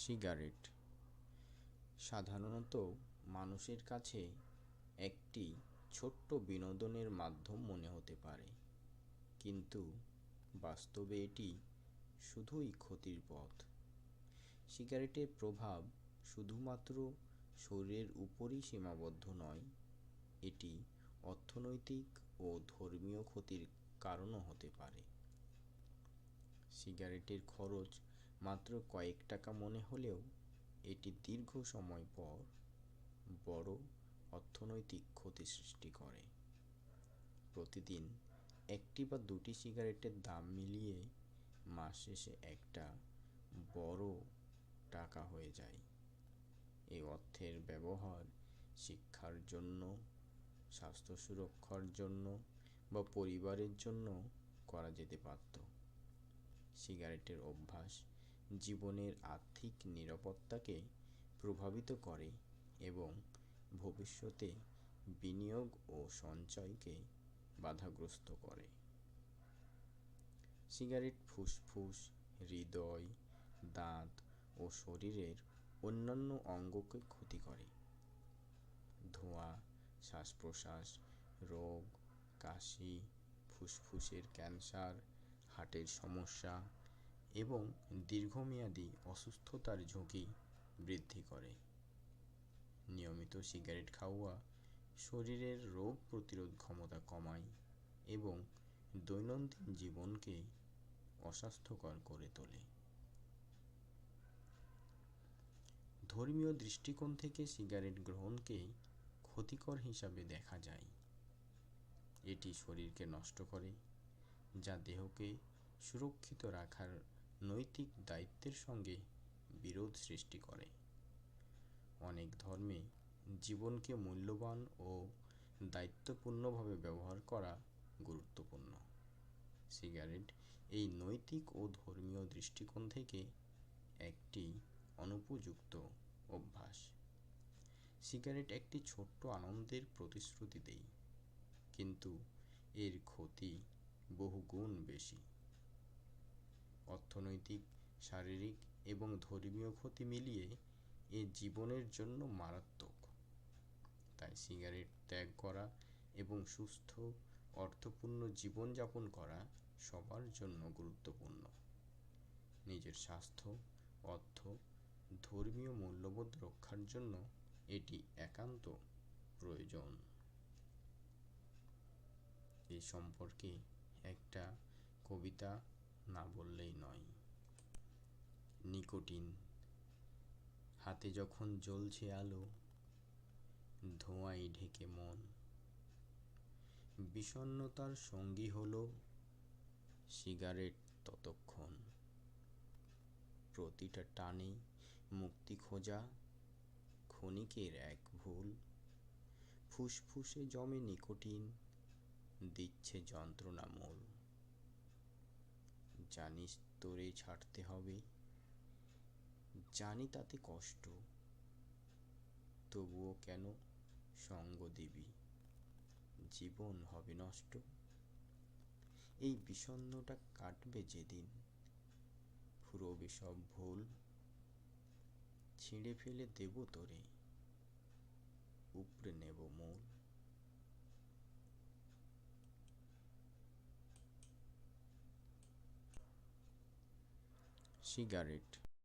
Cigarette. সাধারণত মানুষের কাছে একটি ছোট্ট বিনোদনের মাধ্যম মনে হতে পারে। কিন্তু বাস্তবে এটি শুধুই ক্ষতির পথ। সিগারেটের প্রভাব শুধুমাত্র শরীরের উপরই সীমাবদ্ধ নয়, এটি অর্থনৈতিক ও ধর্মীয় ক্ষতির কারণও হতে পারে। সিগারেটের খরচ মাত্র কয়েক টাকা মনে হলেও এটি দীর্ঘ সময় পর বড় অর্থনৈতিক ক্ষতি সৃষ্টি করে। প্রতিদিন একটি বা দুটি সিগারেটের দাম মিলিয়ে মাস শেষে একটা বড় টাকা হয়ে যায়। এই অর্থের ব্যবহার শিক্ষার জন্য, স্বাস্থ্য সুরক্ষার জন্য বা পরিবারের জন্য করা যেতে পারত। সিগারেটের অভ্যাস জীবনের আর্থিক নিরাপত্তাকে প্রভাবিত করে এবং ভবিষ্যতে বিনিয়োগ ও সঞ্চয়কে বাধাগ্রস্ত করে। সিগারেট, ফুসফুস, হৃদয়, দাঁত ও শরীরের অন্যান্য অঙ্গকে ক্ষতি করে। ধোঁয়া শ্বাস প্রশ্বাস রোগ, কাশি, ফুসফুসের ক্যান্সার, হার্টের সমস্যা এবং দীর্ঘমেয়াদী অসুস্থতার ঝুঁকি বৃদ্ধি করে। নিয়মিত সিগারেট খাওয়া শরীরের রোগ প্রতিরোধ ক্ষমতা কমায় এবং দৈনন্দিন জীবনকে অস্বাস্থ্যকর করে তোলে। ধর্মীয় দৃষ্টিকোণ থেকে সিগারেট গ্রহণকে ক্ষতিকর হিসাবে দেখা যায়। এটি শরীরকে নষ্ট করে, যা দেহকে সুরক্ষিত রাখার নৈতিক দায়িত্বের সঙ্গে বিরোধ সৃষ্টি করে। অনেক ধর্মে জীবনকে মূল্যবান ও দায়িত্বপূর্ণভাবে ব্যবহার করা গুরুত্বপূর্ণ। সিগারেট এই নৈতিক ও ধর্মীয় দৃষ্টিকোণ থেকে একটি অনুপযুক্ত অভ্যাস। সিগারেট একটি ছোট্ট আনন্দের প্রতিশ্রুতি দেয়, কিন্তু এর ক্ষতি বহুগুণ বেশি। অর্থনৈতিক, শারীরিক এবং ধর্মীয় ক্ষতি মিলিয়ে এ জীবনের জন্য মারাত্মক। তাই সিগারেট ত্যাগ করা এবং সুস্থ, অর্থপূর্ণ জীবনযাপন করা সবার জন্য গুরুত্বপূর্ণ। নিজের স্বাস্থ্য, অর্থ, ধর্মীয় মূল্যবোধ রক্ষার জন্য এটি একান্ত প্রয়োজন। এ সম্পর্কে একটা কবিতা না বললেই নয়। নিকোটিন, হাতে যখন জ্বলছে আলো, ধোঁয়ায় ঢেকে মন। বিষণ্নতার সঙ্গী হলো সিগারেট ততক্ষণ। প্রতিটা টানে মুক্তি খোঁজা ক্ষণিকের এক ভুল। ফুসফুসে জমে নিকোটিন, দিচ্ছে যন্ত্রণা মূল জানিস তোরে ছাড়তে হবে। জানি তাতে কষ্ট, তবুও কেন সঙ্গ দিবি? জীবন হবে নষ্ট। এই বিষণ্নটা কাটবে যেদিন, ফুরবে সব ভুল, ছিঁড়ে ফেলে দেব তোরে, উপড়ে নেব মূল। she got it.